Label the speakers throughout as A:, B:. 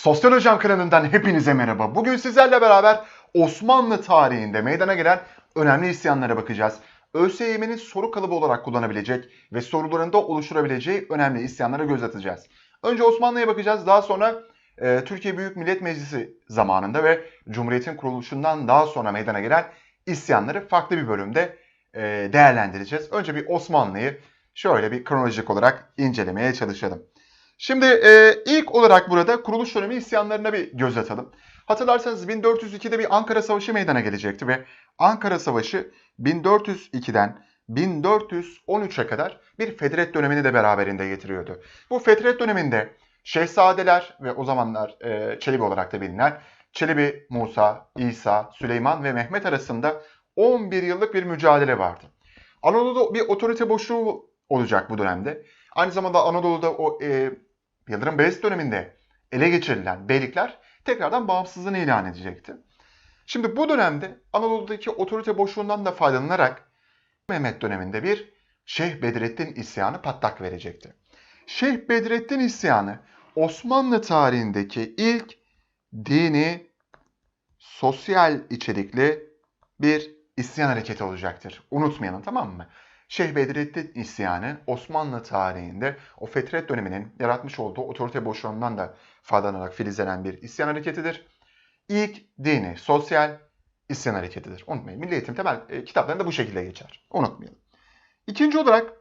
A: Sosyal Hocam kanalından hepinize merhaba. Bugün sizlerle beraber Osmanlı tarihinde meydana gelen önemli isyanlara bakacağız. ÖSYM'nin soru kalıbı olarak kullanabilecek ve sorularında oluşturabileceği önemli isyanlara göz atacağız. Önce Osmanlı'ya bakacağız. Daha sonra e, Türkiye Büyük Millet Meclisi zamanında ve Cumhuriyet'in kuruluşundan daha sonra meydana gelen isyanları farklı bir bölümde e, değerlendireceğiz. Önce bir Osmanlı'yı şöyle bir kronolojik olarak incelemeye çalışalım. Şimdi e, ilk olarak burada kuruluş dönemi isyanlarına bir göz atalım. Hatırlarsanız 1402'de bir Ankara Savaşı meydana gelecekti ve Ankara Savaşı 1402'den 1413'e kadar bir fetret dönemini de beraberinde getiriyordu. Bu fetret döneminde Şehzadeler ve o zamanlar e, Çelebi olarak da bilinen Çelebi, Musa, İsa, Süleyman ve Mehmet arasında 11 yıllık bir mücadele vardı. Anadolu'da bir otorite boşluğu olacak bu dönemde. Aynı zamanda Anadolu'da o e, Yıldırım Beyazıt döneminde ele geçirilen beylikler tekrardan bağımsızlığını ilan edecekti. Şimdi bu dönemde Anadolu'daki otorite boşluğundan da faydalanarak Mehmet döneminde bir Şeyh Bedrettin isyanı patlak verecekti. Şeyh Bedrettin isyanı Osmanlı tarihindeki ilk dini, sosyal içerikli bir isyan hareketi olacaktır. Unutmayalım tamam mı? Şeyh Bedrettin isyanı Osmanlı tarihinde o fetret döneminin yaratmış olduğu otorite boşluğundan da faydalanarak filizlenen bir isyan hareketidir. İlk dini, sosyal isyan hareketidir. Unutmayın. Milli Eğitim temel e, kitaplarında bu şekilde geçer. Unutmayalım. İkinci olarak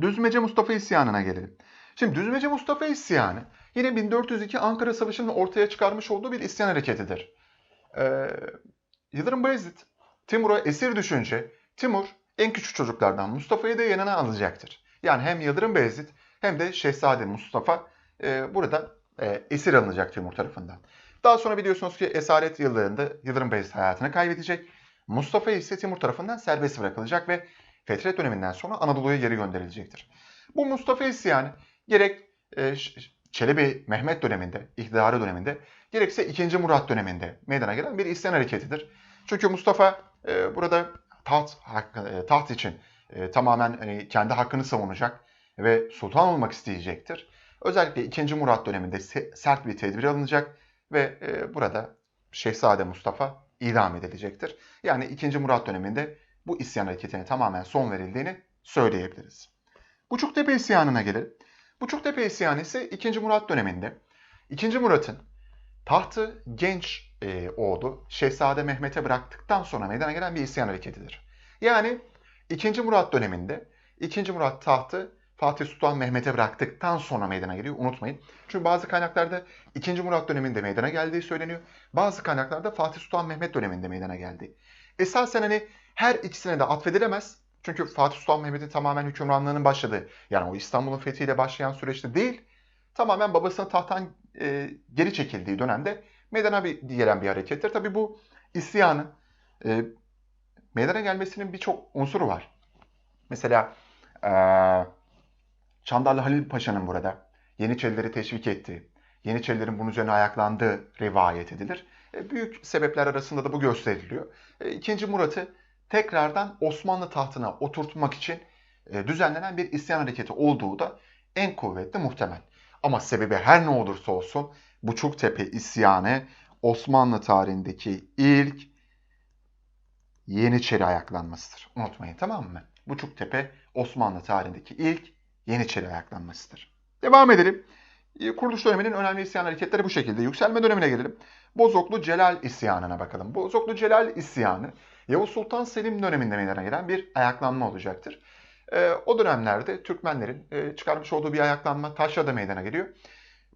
A: Düzmece Mustafa isyanına gelelim. Şimdi Düzmece Mustafa isyanı yine 1402 Ankara Savaşı'nın ortaya çıkarmış olduğu bir isyan hareketidir. Ee, Yıldırım Bayezid Timur'a esir düşünce Timur en küçük çocuklardan Mustafa'yı da yanına alacaktır. Yani hem Yıldırım Beyazıt hem de Şehzade Mustafa e, burada e, esir alınacak Timur tarafından. Daha sonra biliyorsunuz ki esaret yıllarında Yıldırım Beyazıt hayatını kaybedecek. Mustafa ise Timur tarafından serbest bırakılacak ve Fetret döneminden sonra Anadolu'ya geri gönderilecektir. Bu Mustafa isyanı gerek e, Çelebi Mehmet döneminde, iktidarı döneminde, gerekse 2. Murat döneminde meydana gelen bir isyan hareketidir. Çünkü Mustafa e, burada taht hakkı, e, taht için e, tamamen hani, kendi hakkını savunacak ve sultan olmak isteyecektir. Özellikle 2. Murat döneminde se- sert bir tedbir alınacak ve e, burada Şehzade Mustafa idam edilecektir. Yani 2. Murat döneminde bu isyan hareketine tamamen son verildiğini söyleyebiliriz. Buçuktepe isyanına gelelim. Buçuktepe isyanı ise 2. Murat döneminde 2. Murat'ın tahtı genç e, oğlu Şehzade Mehmet'e bıraktıktan sonra meydana gelen bir isyan hareketidir. Yani 2. Murat döneminde 2. Murat tahtı Fatih Sultan Mehmet'e bıraktıktan sonra meydana geliyor. Unutmayın. Çünkü bazı kaynaklarda 2. Murat döneminde meydana geldiği söyleniyor. Bazı kaynaklarda Fatih Sultan Mehmet döneminde meydana geldi. Esasen hani her ikisine de atfedilemez. Çünkü Fatih Sultan Mehmet'in tamamen hükümranlığının başladığı, yani o İstanbul'un fethiyle başlayan süreçte değil, tamamen babasının tahttan e, geri çekildiği dönemde meydana bir, gelen bir harekettir. Tabi bu isyanın e, meydana gelmesinin birçok unsuru var. Mesela e, Çandarlı Halil Paşa'nın burada Yeniçerileri teşvik ettiği, Yeniçerilerin bunun üzerine ayaklandığı rivayet edilir. E, büyük sebepler arasında da bu gösteriliyor. E, İkinci Murat'ı tekrardan Osmanlı tahtına oturtmak için e, düzenlenen bir isyan hareketi olduğu da en kuvvetli muhtemel. Ama sebebi her ne olursa olsun Buçuktepe isyanı Osmanlı tarihindeki ilk Yeniçeri ayaklanmasıdır. Unutmayın tamam mı? Buçuktepe Osmanlı tarihindeki ilk Yeniçeri ayaklanmasıdır. Devam edelim. E, Kuruluş döneminin önemli isyan hareketleri bu şekilde. Yükselme dönemine gelelim. Bozoklu Celal isyanına bakalım. Bozoklu Celal isyanı Yavuz Sultan Selim döneminde meydana gelen bir ayaklanma olacaktır. E, o dönemlerde Türkmenlerin e, çıkarmış olduğu bir ayaklanma Taşra'da meydana geliyor.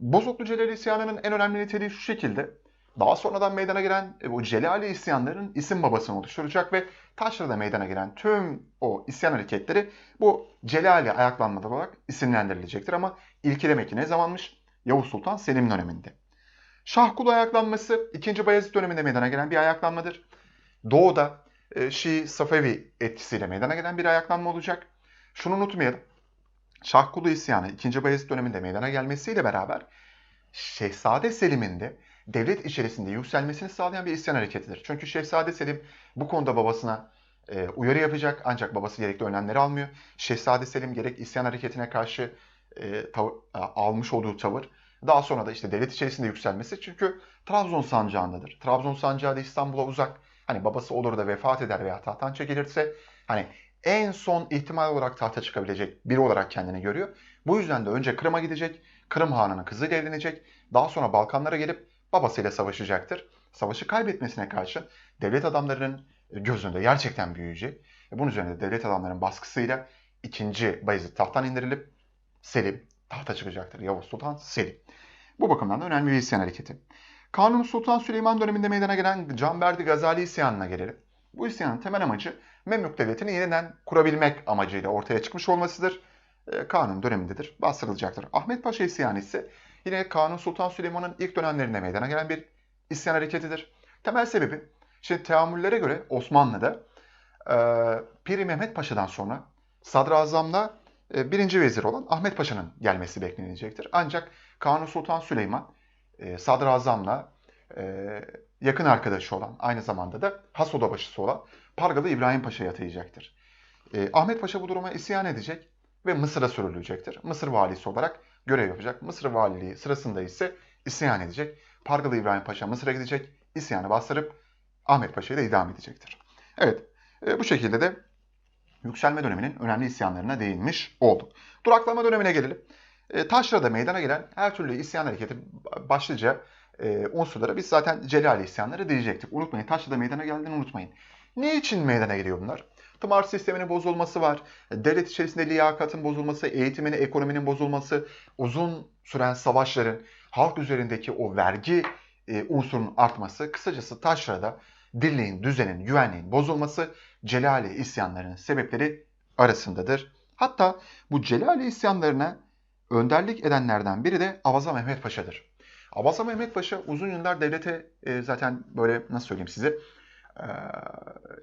A: Bozoklu Celali isyanının en önemli niteliği şu şekilde. Daha sonradan meydana gelen e, bu Celali isyanların isim babasını oluşturacak ve Taşra'da meydana gelen tüm o isyan hareketleri bu Celali ayaklanmalar olarak isimlendirilecektir. Ama ilki demek ki ne zamanmış? Yavuz Sultan Selim döneminde. Şahkulu ayaklanması 2. Bayezid döneminde meydana gelen bir ayaklanmadır. Doğuda e, Şii Safevi etkisiyle meydana gelen bir ayaklanma olacak. Şunu unutmayalım. Şahkulu isyanı 2. Bayezid döneminde meydana gelmesiyle beraber Şehzade Selim'in de devlet içerisinde yükselmesini sağlayan bir isyan hareketidir. Çünkü Şehzade Selim bu konuda babasına e, uyarı yapacak ancak babası gerekli önlemleri almıyor. Şehzade Selim gerek isyan hareketine karşı e, tav- almış olduğu tavır Daha sonra da işte devlet içerisinde yükselmesi çünkü Trabzon sancağındadır. Trabzon sancağı da İstanbul'a uzak. Hani babası olur da vefat eder veya tahttan çekilirse hani en son ihtimal olarak tahta çıkabilecek biri olarak kendini görüyor. Bu yüzden de önce Kırım'a gidecek, Kırım Hanı'nın kızıyla evlenecek, daha sonra Balkanlara gelip babasıyla savaşacaktır. Savaşı kaybetmesine karşı devlet adamlarının gözünde gerçekten büyüyecek. Bunun üzerine devlet adamlarının baskısıyla ikinci Bayezid tahttan indirilip Selim tahta çıkacaktır. Yavuz Sultan Selim. Bu bakımdan da önemli bir isyan hareketi. Kanuni Sultan Süleyman döneminde meydana gelen Canberdi Gazali isyanına gelelim. Bu isyanın temel amacı Memlük Devleti'ni yeniden kurabilmek amacıyla ortaya çıkmış olmasıdır. E, Kanun dönemindedir, bastırılacaktır. Ahmet Paşa isyanı ise yine Kanuni Sultan Süleyman'ın ilk dönemlerinde meydana gelen bir isyan hareketidir. Temel sebebi, şimdi teamüllere göre Osmanlı'da e, Piri Mehmet Paşa'dan sonra Sadrazam'la e, birinci vezir olan Ahmet Paşa'nın gelmesi beklenecektir. Ancak Kanuni Sultan Süleyman e, Sadrazam'la e, yakın arkadaşı olan, aynı zamanda da has odabaşısı olan Pargalı İbrahim Paşa'ya atayacaktır. E, Ahmet Paşa bu duruma isyan edecek ve Mısır'a sürülecektir. Mısır valisi olarak görev yapacak. Mısır valiliği sırasında ise isyan edecek. Pargalı İbrahim Paşa Mısır'a gidecek, isyanı bastırıp Ahmet Paşa'yı da idam edecektir. Evet, e, bu şekilde de yükselme döneminin önemli isyanlarına değinmiş olduk. Duraklama dönemine gelelim. E, Taşra'da meydana gelen her türlü isyan hareketi başlıca e, unsurlara biz zaten Celali isyanları diyecektik. Unutmayın Taşra'da meydana geldiğini unutmayın. Ne için meydana geliyor bunlar? Tımar sisteminin bozulması var. Devlet içerisinde liyakatın bozulması, eğitimin, ekonominin bozulması, uzun süren savaşların, halk üzerindeki o vergi e, unsurunun artması, kısacası taşrada dirliğin, düzenin, güvenliğin bozulması Celali isyanlarının sebepleri arasındadır. Hatta bu Celali isyanlarına önderlik edenlerden biri de Avaza Mehmet Paşa'dır. Avaza Mehmet Paşa uzun yıllar devlete e, zaten böyle nasıl söyleyeyim size e,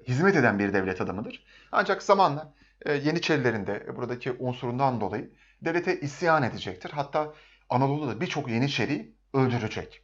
A: hizmet eden bir devlet adamıdır. Ancak zamanla e, Yeniçerilerin de buradaki unsurundan dolayı devlete isyan edecektir. Hatta Anadolu'da birçok Yeniçeri'yi öldürecek.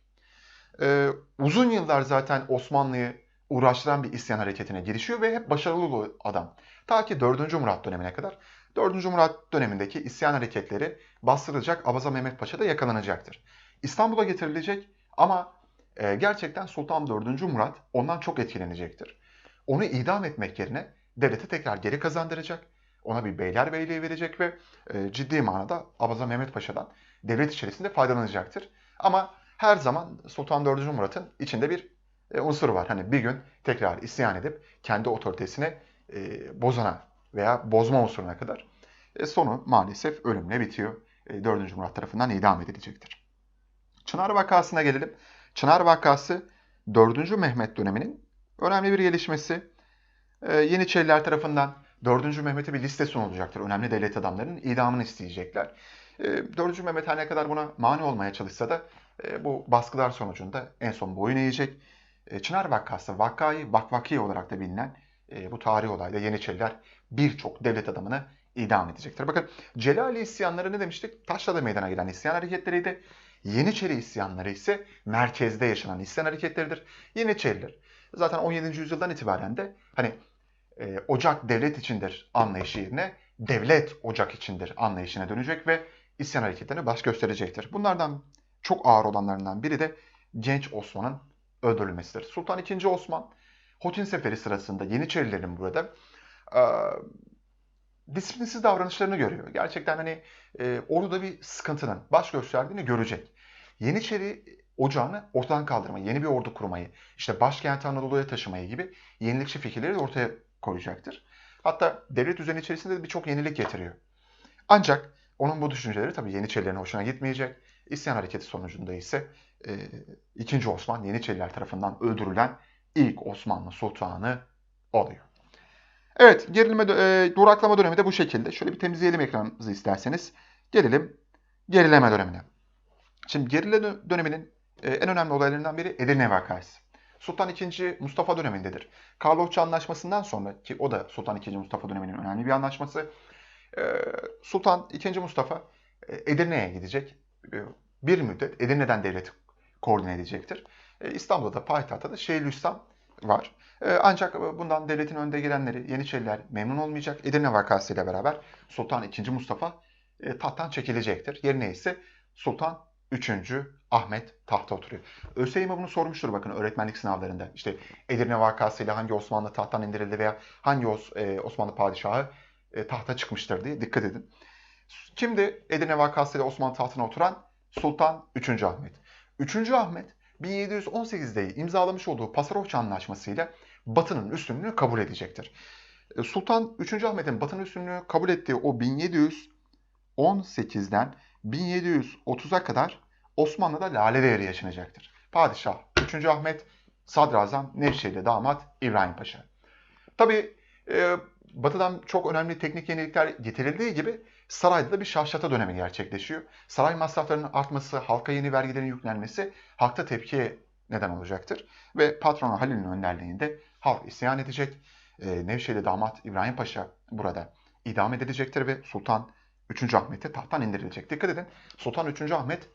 A: E, uzun yıllar zaten Osmanlı'yı uğraştıran bir isyan hareketine girişiyor ve hep başarılı adam. Ta ki 4. Murat dönemine kadar. 4. Murat dönemindeki isyan hareketleri bastırılacak, Abaza Mehmet Paşa da yakalanacaktır. İstanbul'a getirilecek ama e, gerçekten Sultan 4. Murat ondan çok etkilenecektir. Onu idam etmek yerine devlete tekrar geri kazandıracak, ona bir beylerbeyliği verecek ve e, ciddi manada Abaza Mehmet Paşa'dan devlet içerisinde faydalanacaktır. Ama her zaman Sultan 4. Murat'ın içinde bir e, unsur var. Hani bir gün tekrar isyan edip kendi otoritesine e, bozana veya bozma unsuruna kadar e, sonu maalesef ölümle bitiyor. E, 4. Murat tarafından idam edilecektir. Çınar vakasına gelelim. Çınar vakası 4. Mehmet döneminin önemli bir gelişmesi. E, Yeniçeriler tarafından 4. Mehmet'e bir liste sunulacaktır. Önemli devlet adamlarının idamını isteyecekler. E, 4. Mehmet her ne kadar buna mani olmaya çalışsa da e, bu baskılar sonucunda en son boyun eğecek. E, Çınar vakası, vakayı vakvaki olarak da bilinen e, bu tarihi olayda Yeniçeriler birçok devlet adamını idam edecektir. Bakın Celali isyanları ne demiştik? Taşra'da meydana gelen isyan hareketleriydi. Yeniçeri isyanları ise merkezde yaşanan isyan hareketleridir. Yeniçeriler zaten 17. yüzyıldan itibaren de hani e, ocak devlet içindir anlayışı yerine devlet ocak içindir anlayışına dönecek ve isyan hareketlerine baş gösterecektir. Bunlardan çok ağır olanlarından biri de genç Osman'ın öldürülmesidir. Sultan II. Osman Hotin Seferi sırasında Yeniçerilerin burada e, disiplinsiz davranışlarını görüyor. Gerçekten hani e, orada bir sıkıntının baş gösterdiğini görecek. Yeniçeri ocağını ortadan kaldırmayı, yeni bir ordu kurmayı, işte başkenti Anadolu'ya taşımayı gibi yenilikçi fikirleri de ortaya koyacaktır. Hatta devlet düzeni içerisinde de birçok yenilik getiriyor. Ancak onun bu düşünceleri tabii Yeniçerilerin hoşuna gitmeyecek. İsyan hareketi sonucunda ise e, 2. Osman Yeniçeriler tarafından öldürülen ilk Osmanlı sultanı oluyor. Evet, gerilime, e, duraklama dönemi de bu şekilde. Şöyle bir temizleyelim ekranımızı isterseniz. Gelelim gerileme dönemine. Şimdi gerileme döneminin e, en önemli olaylarından biri Edirne vakası. Sultan II. Mustafa dönemindedir. Karlofça Anlaşması'ndan sonra ki o da Sultan II. Mustafa döneminin önemli bir anlaşması. E, Sultan II. Mustafa e, Edirne'ye gidecek. Bir müddet Edirne'den devleti koordine edecektir. İstanbul'da da payitahtta da Şeyhülislam var. Ancak bundan devletin önde gelenleri Yeniçeriler memnun olmayacak. Edirne vakasıyla beraber Sultan II. Mustafa tahttan çekilecektir. Yerine ise Sultan Üçüncü Ahmet tahta oturuyor. ÖSYM bunu sormuştur bakın öğretmenlik sınavlarında. İşte Edirne vakasıyla hangi Osmanlı tahttan indirildi veya hangi e, Osmanlı padişahı e, tahta çıkmıştır diye dikkat edin. Şimdi Edirne vakasıyla Osmanlı tahtına oturan Sultan 3. Ahmet. 3. Ahmet 1718'de imzalamış olduğu Pasarofça Anlaşması'yla Batı'nın üstünlüğünü kabul edecektir. E, Sultan 3. Ahmet'in Batı'nın üstünlüğünü kabul ettiği o 1718'den 1730'a kadar Osmanlı'da lale devri yaşanacaktır. Padişah 3. Ahmet, Sadrazam Nevşehirli damat İbrahim Paşa. Tabi Batı'dan çok önemli teknik yenilikler getirildiği gibi sarayda da bir şahşata dönemi gerçekleşiyor. Saray masraflarının artması, halka yeni vergilerin yüklenmesi halkta tepkiye neden olacaktır. Ve patronu Halil'in önderliğinde halk isyan edecek. E, Nevşehirli damat İbrahim Paşa burada idam edilecektir ve Sultan 3. Ahmet'e tahttan indirilecek. Dikkat edin Sultan 3. Ahmet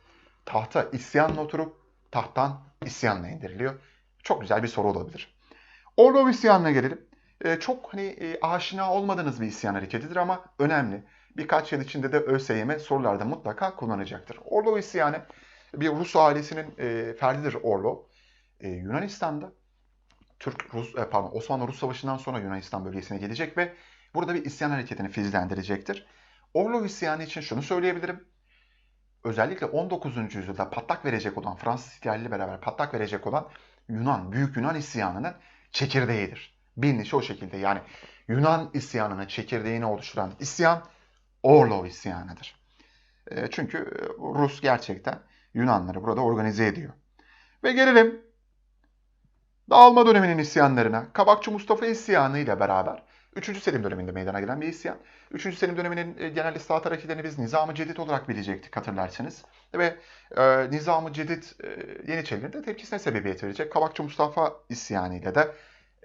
A: tahta isyanla oturup tahttan isyanla indiriliyor. Çok güzel bir soru olabilir. Orlov isyanına gelelim. E, çok hani e, aşina olmadığınız bir isyan hareketidir ama önemli. Birkaç yıl içinde de ÖSYM sorularda mutlaka kullanacaktır. Orlov isyanı bir Rus ailesinin e, ferdidir Orlov. E, Yunanistan'da Türk Rus e, pardon Osmanlı Rus Savaşı'ndan sonra Yunanistan bölgesine gelecek ve burada bir isyan hareketini filizlendirecektir. Orlov isyanı için şunu söyleyebilirim. Özellikle 19. yüzyılda patlak verecek olan Fransız ihtilaliyle beraber patlak verecek olan Yunan, Büyük Yunan isyanının çekirdeğidir. Bilinişi o şekilde yani Yunan isyanının çekirdeğini oluşturan isyan Orlov isyanıdır. E, çünkü Rus gerçekten Yunanları burada organize ediyor. Ve gelelim dağılma döneminin isyanlarına. Kabakçı Mustafa isyanı ile beraber 3. Selim döneminde meydana gelen bir isyan. 3. Selim döneminin e, genel islahat hareketlerini biz Nizam-ı Cedid olarak bilecektik hatırlarsınız. Ve e, Nizam-ı Cedid e, Yeniçerilerin de tepkisine sebebiyet verecek. Kabakçı Mustafa isyanı ile de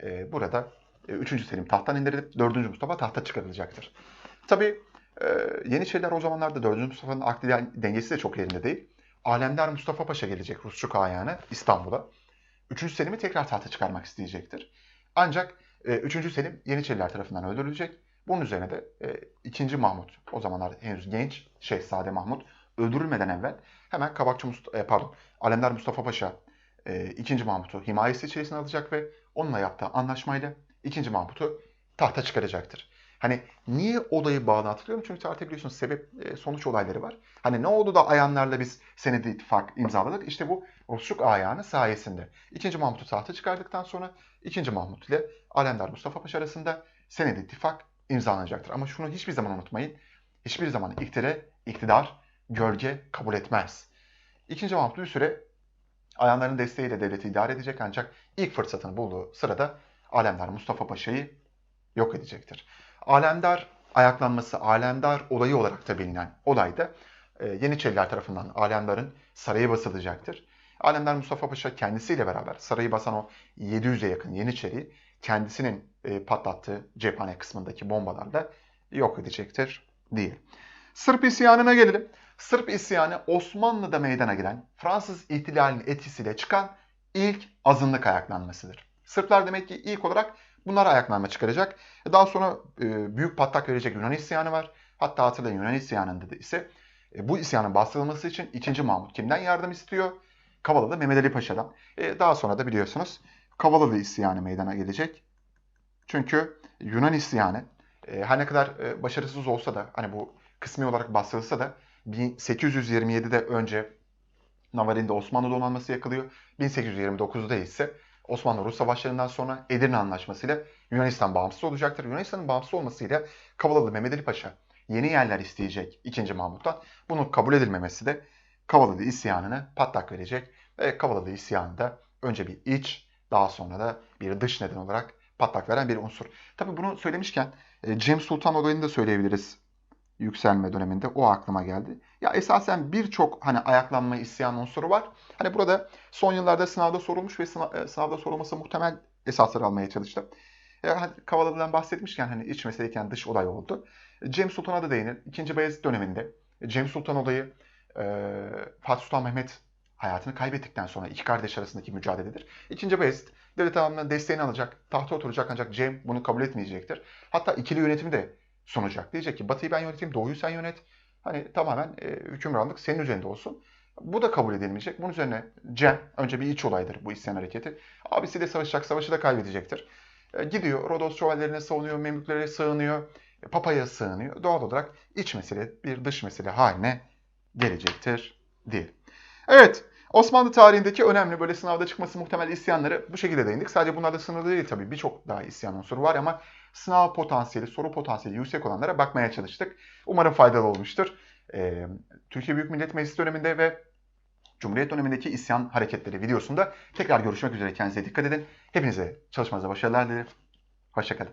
A: e, burada e, 3. Selim tahttan indirilip 4. Mustafa tahta çıkarılacaktır. Tabi e, Yeniçeriler o zamanlarda 4. Mustafa'nın akli dengesi de çok yerinde değil. Alemdar Mustafa Paşa gelecek Rusçuk ayağına İstanbul'a. 3. Selim'i tekrar tahta çıkarmak isteyecektir. Ancak 3. E, Selim Yeniçeriler tarafından öldürülecek. Bunun üzerine de e, 2. Mahmut, o zamanlar henüz genç Şehzade Mahmut öldürülmeden evvel hemen Kabakçı Mustafa, e, pardon, Alemdar Mustafa Paşa e, 2. Mahmut'u himayesi içerisine alacak ve onunla yaptığı anlaşmayla 2. Mahmut'u tahta çıkaracaktır. Hani niye olayı bağlı Çünkü tarihte biliyorsunuz sebep e, sonuç olayları var. Hani ne oldu da ayanlarla biz senedi ittifak imzaladık? İşte bu Rusçuk ayağını sayesinde. İkinci Mahmut'u tahta çıkardıktan sonra ikinci Mahmut ile Alemdar Mustafa Paşa arasında senedi ittifak imzalanacaktır. Ama şunu hiçbir zaman unutmayın. Hiçbir zaman iktidar, iktidar gölge kabul etmez. İkinci Mahmut bir süre ayanların desteğiyle devleti idare edecek ancak ilk fırsatını bulduğu sırada Alemdar Mustafa Paşa'yı yok edecektir. Alemdar ayaklanması, Alemdar olayı olarak da bilinen olayda e, Yeniçeriler tarafından Alemdar'ın sarayı basılacaktır. Alemdar Mustafa Paşa kendisiyle beraber sarayı basan o 700'e yakın Yeniçeri'yi kendisinin e, patlattığı cephane kısmındaki bombalarla yok edecektir diye. Sırp isyanına gelelim. Sırp isyanı Osmanlı'da meydana gelen Fransız ihtilalinin etkisiyle çıkan ilk azınlık ayaklanmasıdır. Sırplar demek ki ilk olarak Bunlar ayaklanma çıkaracak. Daha sonra e, büyük patlak verecek Yunan isyanı var. Hatta hatırlayın Yunan isyanında da ise e, bu isyanın bastırılması için 2. Mahmut kimden yardım istiyor? Kavalalı Mehmet Ali Paşa'dan. E, daha sonra da biliyorsunuz Kavalalı isyanı meydana gelecek. Çünkü Yunan isyanı e, her ne kadar e, başarısız olsa da hani bu kısmi olarak bastırılsa da 1827'de önce Navarin'de Osmanlı donanması yakılıyor. 1829'da ise Osmanlı-Rus savaşlarından sonra Edirne Anlaşması ile Yunanistan bağımsız olacaktır. Yunanistan'ın bağımsız olmasıyla Kavalalı Mehmet Ali Paşa yeni yerler isteyecek 2. Mahmut'tan. Bunun kabul edilmemesi de Kavalalı isyanını patlak verecek. Ve Kavalalı isyanı da önce bir iç, daha sonra da bir dış neden olarak patlak veren bir unsur. Tabi bunu söylemişken e, Cem Sultan olayını da söyleyebiliriz yükselme döneminde. O aklıma geldi. Ya esasen birçok hani ayaklanma isyan unsuru var. Hani burada son yıllarda sınavda sorulmuş ve e, sınavda sorulması muhtemel esasları almaya çalıştım. E, hani Kavalalı'dan bahsetmişken hani iç meseleyken dış olay oldu. Cem Sultan'a da değinir. İkinci Bayezid döneminde Cem Sultan olayı e, Fatih Sultan Mehmet hayatını kaybettikten sonra iki kardeş arasındaki mücadeledir. İkinci Bayezid devlet tamamının desteğini alacak, tahta oturacak ancak Cem bunu kabul etmeyecektir. Hatta ikili yönetimi de sunacak. Diyecek ki Batı'yı ben yöneteyim, Doğu'yu sen yönet. Hani tamamen e, hükümranlık senin üzerinde olsun. Bu da kabul edilmeyecek. Bunun üzerine Cem, önce bir iç olaydır bu isyan hareketi. Abisiyle savaşacak, savaşı da kaybedecektir. E, gidiyor, Rodos şövalyelerine savunuyor, Memlüklere sığınıyor, e, Papa'ya sığınıyor. Doğal olarak iç mesele bir dış mesele haline gelecektir diye. Evet, Osmanlı tarihindeki önemli böyle sınavda çıkması muhtemel isyanları bu şekilde değindik. Sadece bunlar da sınırlı değil tabii. Birçok daha isyan unsuru var ama sınav potansiyeli, soru potansiyeli yüksek olanlara bakmaya çalıştık. Umarım faydalı olmuştur. Ee, Türkiye Büyük Millet Meclisi döneminde ve Cumhuriyet dönemindeki isyan hareketleri videosunda tekrar görüşmek üzere. Kendinize dikkat edin. Hepinize çalışmanıza başarılar dilerim. Hoşçakalın.